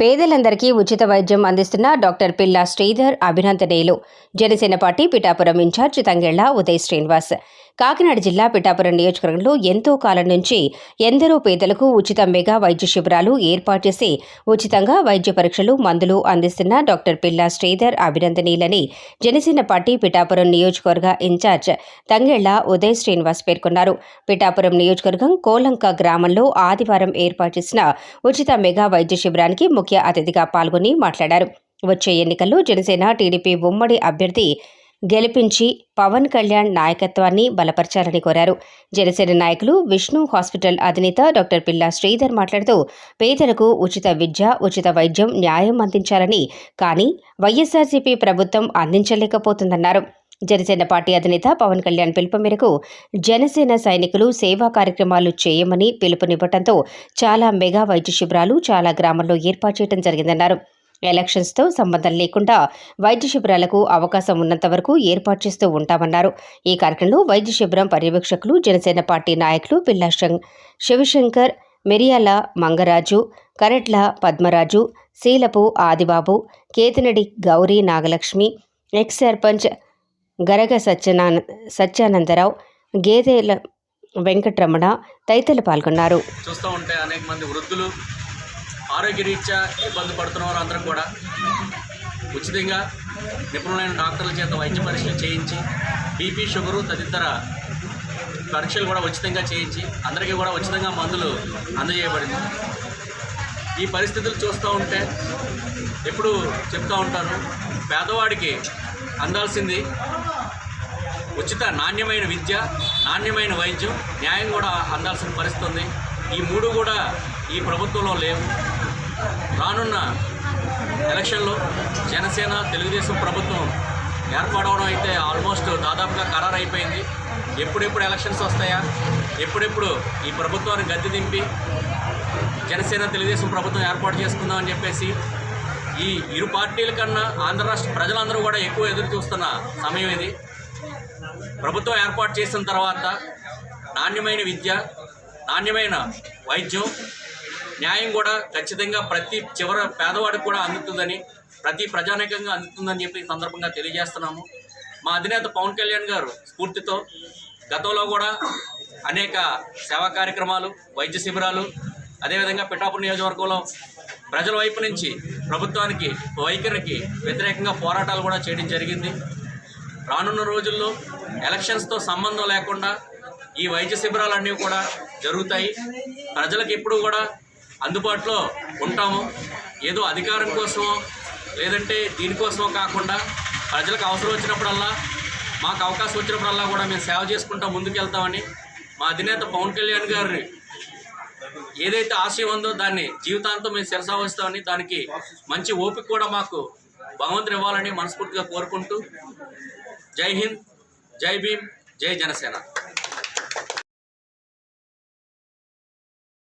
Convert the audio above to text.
పేదలందరికీ ఉచిత వైద్యం అందిస్తున్న డాక్టర్ పిల్లా శ్రీధర్ అభినందనీయులు జనసేన పార్టీ పిఠాపురం ఇన్ఛార్జ్ తంగెళ్ళ ఉదయ్ శ్రీనివాస్. కాకినాడ జిల్లా పిఠాపురం నియోజకవర్గంలో ఎంతో కాలం నుంచి ఎందరో పేదలకు ఉచిత మెగా వైద్య శిబిరాలు ఏర్పాటు చేసి ఉచితంగా వైద్య పరీక్షలు మందులు అందిస్తున్న డాక్టర్ పిల్లా శ్రీధర్ అభినందనీయులని జనసేన పార్టీ పిఠాపురం నియోజకవర్గ ఇన్ఛార్జ్ తంగెళ్ళ ఉదయ్ శ్రీనివాస్ పేర్కొన్నారు. పిఠాపురం నియోజకవర్గం కోలంక గ్రామంలో ఆదివారం ఏర్పాటు చేసిన ఉచిత మెగా వైద్య శిబిరానికి ముఖ్య అతిథిగా పాల్గొని మాట్లాడారు. వచ్చే ఎన్నికల్లో జనసేన టీడీపీ ఉమ్మడి అభ్యర్థి గెలిపించి పవన్ కళ్యాణ్ నాయకత్వాన్ని బలపరచాలని కోరారు. జనసేన నాయకులు విష్ణు హాస్పిటల్ అధినేత డాక్టర్ పిల్లా శ్రీధర్ మాట్లాడుతూ పేదలకు ఉచిత విద్య ఉచిత వైద్యం న్యాయం అందించాలని కానీ వైఎస్ఆర్సీపీ ప్రభుత్వం అందించలేకపోతుందన్నారు. జనసేన పార్టీ అధినేత పవన్ కళ్యాణ్ పిలుపు మేరకు జనసేన సైనికులు సేవా కార్యక్రమాలు చేయమని పిలుపునివ్వడంతో చాలా మెగా వైద్య శిబిరాలు చాలా గ్రామాల్లో ఏర్పాటు చేయడం జరిగిందన్నారు. ఎలక్షన్స్తో సంబంధం లేకుండా వైద్య శిబిరాలకు అవకాశం ఉన్నంత వరకు ఏర్పాటు చేస్తూ ఉంటామన్నారు. ఈ కార్యక్రమంలో వైద్య శిబిరం పర్యవేక్షకులు జనసేన పార్టీ నాయకులు పిల్లా శం- శివశంకర్ మిరియాల మంగరాజు కరట్ల పద్మరాజు శీలపు ఆదిబాబు కేతినడి గౌరీ నాగలక్ష్మి ఎక్స్ సర్పంచ్ గరగ సత్యనాన సత్యానందరావు గేదెల వెంకటరమణ తదితరులు పాల్గొన్నారు. చూస్తూ ఉంటే అనేక మంది వృద్ధులు ఆరోగ్యరీత్యా ఇబ్బంది పడుతున్న వారు కూడా ఉచితంగా నిపుణులైన డాక్టర్ల చేత వైద్య పరీక్షలు చేయించి బీపీ షుగరు తదితర పరీక్షలు కూడా ఉచితంగా చేయించి అందరికీ కూడా ఉచితంగా మందులు అందజేయబడింది. ఈ పరిస్థితులు చూస్తూ ఉంటే ఎప్పుడు చెప్తూ ఉంటాను పేదవాడికి అందాల్సింది ఉచిత నాణ్యమైన విద్య నాణ్యమైన వైద్యం న్యాయం కూడా అందాల్సిన పరిస్థితి ఉంది. ఈ మూడు కూడా ఈ ప్రభుత్వంలో లేవు. రానున్న ఎలక్షన్లో జనసేన తెలుగుదేశం ప్రభుత్వం ఏర్పడవడం అయితే ఆల్మోస్ట్ దాదాపుగా ఖరారు అయిపోయింది ఎప్పుడెప్పుడు ఎలక్షన్స్ వస్తాయా? ఎప్పుడెప్పుడు ఈ ప్రభుత్వాన్ని గద్దె దింపి జనసేన తెలుగుదేశం ప్రభుత్వం ఏర్పాటు చేసుకుందామని చెప్పేసి ఈ ఇరు పార్టీల కన్నా ఆంధ్ర రాష్ట్ర ప్రజలందరూ కూడా ఎక్కువ ఎదురు చూస్తున్న సమయం ఇది. ప్రభుత్వం ఏర్పాటు చేసిన తర్వాత నాణ్యమైన విద్య నాణ్యమైన వైద్యం. న్యాయం కూడా ఖచ్చితంగా ప్రతి చివర పేదవాడికి కూడా అందుతుందని ప్రతి ప్రజానీకంగా అందుతుందని చెప్పి సందర్భంగా తెలియజేస్తున్నాము. మా అధినేత పవన్ కళ్యాణ్ గారు స్ఫూర్తితో గతంలో కూడా అనేక సేవా కార్యక్రమాలు వైద్య శిబిరాలు అదేవిధంగా పిఠాపురం నియోజకవర్గంలో ప్రజల వైపు నుంచి ప్రభుత్వానికి వైఖరికి వ్యతిరేకంగా పోరాటాలు కూడా చేయడం జరిగింది. రానున్న రోజుల్లో ఎలక్షన్స్తో సంబంధం లేకుండా ఈ వైద్య శిబిరాలన్నీ కూడా జరుగుతాయి. ప్రజలకు ఎప్పుడు కూడా అందుబాటులో ఉంటాము. ఏదో అధికారం కోసమో లేదంటే దీనికోసమో కాకుండా ప్రజలకు అవసరం వచ్చినప్పుడల్లా మాకు అవకాశం వచ్చినప్పుడల్లా కూడా మేము సేవ చేసుకుంటా ముందుకెళ్తామని మా అధినేత పవన్ కళ్యాణ్ గారి ఏదైతే ఆశయం ఉందో దాన్ని జీవితాంతం మేము శిరసావస్తామని దానికి మంచి ఓపిక కూడా మాకు భగవంతుని ఇవ్వాలని మనస్ఫూర్తిగా కోరుకుంటూ జై హింద్ జై భీమ్ జై జనసేన.